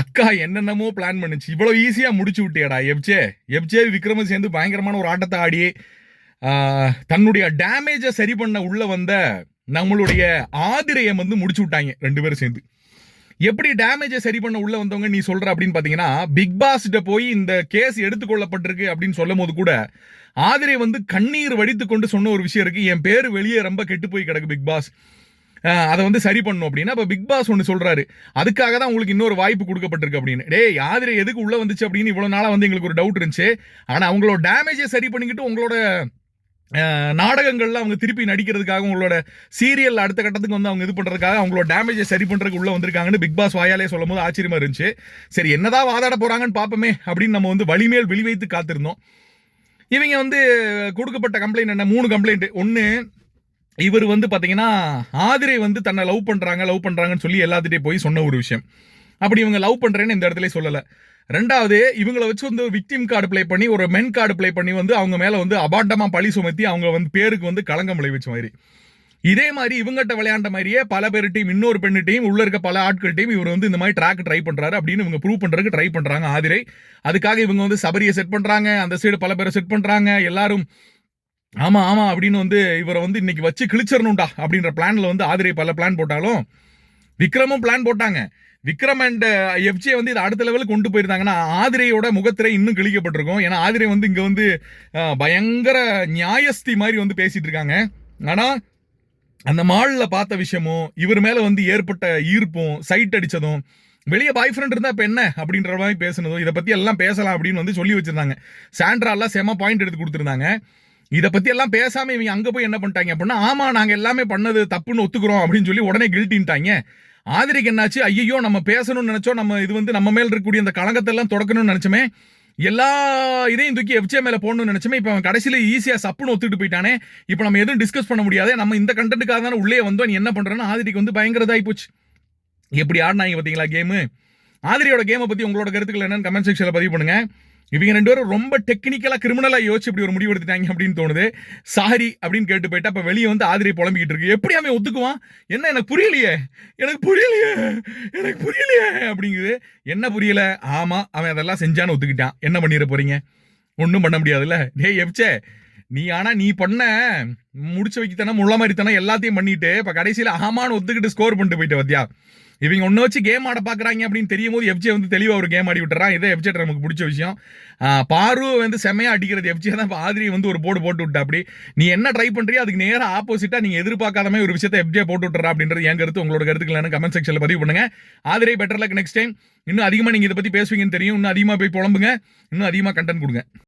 அக்கா என்னென்னமோ பிளான் பண்ணுச்சு. இவ்வளோ ஈஸியாக முடிச்சு விட்டியாடா எப்ஜே எப்ஜே விக்ரம சேர்ந்து பயங்கரமான ஒரு ஆட்டத்தை ஆடி தன்னுடைய டேமேஜை சரி பண்ண உள்ள வந்த நம்மளுடைய ஆதிரையம் வந்து முடிச்சு விட்டாங்க ரெண்டு பேரும் சேர்ந்து. எப்படி டேமேஜை சரி பண்ண உள்ள வந்தவங்க நீ சொல்ற அப்படின்னு பாத்தீங்கன்னா பிக் பாஸ்கிட்ட போய் இந்த கேஸ் எடுத்துக்கொள்ளப்பட்டிருக்கு அப்படின்னு சொல்லும் போது கூட ஆதிரை வந்து கண்ணீர் வடித்து கொண்டு சொன்ன ஒரு விஷயம் இருக்கு. என் பேர் வெளியே ரொம்ப கெட்டு போய் கிடக்கு பிக் பாஸ் அதை வந்து சரி பண்ணும் அப்படின்னா இப்போ பிக் பாஸ் ஒன்று சொல்கிறாரு அதுக்காக தான் உங்களுக்கு இன்னொரு வாய்ப்பு கொடுக்கப்பட்டிருக்கு அப்படின்னு. டேய் ஆதிரை எதுக்கு உள்ளே வந்துச்சு அப்படின்னு இவ்வளோ நாளாக வந்து எங்களுக்கு ஒரு டவுட் இருந்துச்சு. ஆனால் அவங்களோட டேமேஜை சரி பண்ணிக்கிட்டு உங்களோட நாடகங்கள்ல அவங்க திருப்பி நடிக்கிறதுக்காக உங்களோட சீரியல் அடுத்த கட்டத்துக்கு வந்து அவங்க இது பண்றதுக்காக அவங்களோட டேமேஜை சரி பண்றதுக்கு உள்ள வந்திருக்காங்கன்னு பிக் பாஸ் வாயாலே சொல்லும் போது ஆச்சரியமா இருந்துச்சு. சரி என்னதான் வாதாட போறாங்கன்னு பார்ப்போமே அப்படின்னு நம்ம வந்து வலிமேல் வெளி வைத்து காத்திருந்தோம். இவங்க வந்து கொடுக்கப்பட்ட கம்ப்ளைண்ட் என்ன? மூணு கம்ப்ளைண்ட் ஒன்று இவர் வந்து பார்த்தீங்கன்னா ஆதிரை வந்து தன்னை லவ் பண்ணுறாங்க லவ் பண்ணுறாங்கன்னு சொல்லி எல்லாத்துட்டையும் போய் சொன்ன ஒரு விஷயம். அப்படி இவங்க லவ் பண்ணுறேன்னு இந்த இடத்துல சொல்லலை. ரெண்டாவது இவங்களை வச்சு வந்து ஒரு விக்டிம் கார்டு ப்ளே பண்ணி ஒரு மென் கார்டு ப்ளே பண்ணி வந்து அவங்க மேலே வந்து அபாண்டமாக பழி சுமத்தி அவங்க வந்து பேருக்கு வந்து களங்கம் விளைவிச்ச மாதிரி. இதே மாதிரி இவங்ககிட்ட விளையாண்ட மாதிரியே பல பேர் டீம் இன்னொரு பெண்ணிட்டையும் உள்ள இருக்க பல ஆட்கள்கிட்டையும் இவர் வந்து இந்த மாதிரி ட்ராக் ட்ரை பண்ணுறாரு அப்படின்னு இவங்க ப்ரூவ் பண்ணுறதுக்கு ட்ரை பண்ணுறாங்க ஆதிரை. அதுக்காக இவங்க வந்து சபரியை செட் பண்ணுறாங்க அந்த சைடு பல பேரை செட் பண்ணுறாங்க எல்லாரும் ஆமா ஆமா அப்படின்னு வந்து இவரை வந்து இன்னைக்கு வச்சு கிழிச்சிடணும்டா அப்படின்ற பிளான்ல வந்து ஆதிரை பல பிளான் போட்டாலும் விக்ரமும் பிளான் போட்டாங்க. விக்ரம் அண்ட் எஃப்ஜே uh, வந்து இதை அடுத்த லெவலுக்கு கொண்டு போயிருந்தாங்கன்னா ஆதிரையோட முகத்திரை இன்னும் கிழிக்கப்பட்டிருக்கும். ஏன்னா ஆதிரை வந்து இங்கே வந்து பயங்கர நியாயஸ்தி மாதிரி வந்து பேசிட்டு இருக்காங்க. ஆனால் அந்த மாலில் பார்த்த விஷயமும் இவர் மேலே வந்து ஏற்பட்ட ஈர்ப்பும் சைட் அடித்ததும் வெளியே பாய் ஃப்ரெண்ட் இருந்தால் இப்போ என்ன அப்படின்ற மாதிரி பேசுனதும் இதை பற்றி எல்லாம் பேசலாம் அப்படின்னு வந்து சொல்லி வச்சுருந்தாங்க. சாண்ட்ராலாம் செம பாயிண்ட் எடுத்து கொடுத்துருந்தாங்க. இதை பத்தி எல்லாம் பேசாம இவங்க அங்க போய் என்ன பண்ணிட்டாங்க அப்படின்னா ஆமா நாங்க எல்லாமே பண்ணது தப்புன்னு ஒத்துக்கிறோம் அப்படின்னு சொல்லி உடனே கில்ட்டின்ட்டாங்க. ஆதிரிக்கு என்னாச்சு? ஐயோ நம்ம பேசணும்னு நினைச்சோம். நம்ம இது வந்து நம்ம மேல இருக்கக்கூடிய அந்த களங்கத்தை எல்லாம் தொடக்கணும்னு நினைச்சோமே. எல்லா இதையும் தூக்கி எஃப்ஜே மேல போடணும்னு நினைச்சோமே. இப்போ அவன் கடைசியில ஈஸியாக சப்புன்னு ஒத்துட்டு போயிட்டானே. இப்போ நம்ம எதுவும் டிஸ்கஸ் பண்ண முடியாது. நம்ம இந்த கண்டென்ட்டுக்காக தானே உள்ளே வந்தோம். நீ என்ன பண்ணுறேன்னு ஆதிரிக்கு வந்து பயங்கரதாகி போச்சு. எப்படி ஆடினாங்க பார்த்தீங்களா கேமு ஆதிரியோட கேமை பற்றி உங்களோட கருத்துக்கள் என்னன்னு கமெண்ட் செக்ஷனில் பதிவு பண்ணுங்கள் இவங்க ரெண்டு பேரும் ரொம்ப டெக்னிக்கலா கிரிமினலாக யோசிச்சு இப்படி ஒரு முடிவு எடுத்துட்டாங்க அப்படின்னு தோணுது. சாரி அப்படின்னு கேட்டு போயிட்டு அப்போ வெளியே வந்து ஆதிரி புலம்பிக்கிட்டு இருக்கு. எப்படி அவன் ஒத்துக்குவான்? என்ன எனக்கு புரியலையே. எனக்கு புரியலையே. எனக்கு புரியலையே அப்படிங்குது. என்ன புரியல? ஆமா அவன் அதெல்லாம் செஞ்சான்னு ஒத்துக்கிட்டான். என்ன பண்ணிட போறீங்க? ஒன்றும் பண்ண முடியாதுல்ல. டேய் எப்சே நீ ஆனா நீ பண்ண முடிச்சு வைக்கத்தானே முள்ள மாதிரி தானே எல்லாத்தையும் பண்ணிட்டு இப்போ கடைசியில ஆமான்னு ஒத்துக்கிட்டு ஸ்கோர் பண்ணிட்டு போயிட்ட பத்தியா? இவங்க ஒன்று வச்சு கேம் ஆட பார்க்குறாங்க அப்படின்னு தெரியும் போது எஃப்ஜே வந்து தெளிவாக ஒரு கேம் ஆடி விட்டுறான். இதே எஃப்ஜே நமக்கு பிடிச்ச விஷயம். பாரு வந்து செம்மையாக அடிக்கிறது. எஃப்ஜே தான் இப்போ ஆதிரி வந்து ஒரு போர்டு போட்டு விட்டா அப்படி நீ என்ன ட்ரை பண்ணுறியோ அதுக்கு நேராக ஆப்போசிட்டாக நீங்கள் எதிர்பார்க்காத மாதிரி ஒரு விஷயத்தை எஃப்ஜே போட்டு விட்டுறா அப்படின்றது என் கருத்து. உங்களோட கருத்துக்கள் கமெண்ட் செக்ஷனில் பதிவு பண்ணுங்கள் Aathirai better luck next time இன்னும் அதிகமாக நீங்கள் இதை பற்றி பேசுவீங்கன்னு தெரியும். இன்னும் அதிகமாக போய் புலம்புங்க. இன்னும் அதிகமாக கண்டென்ட் கொடுங்க.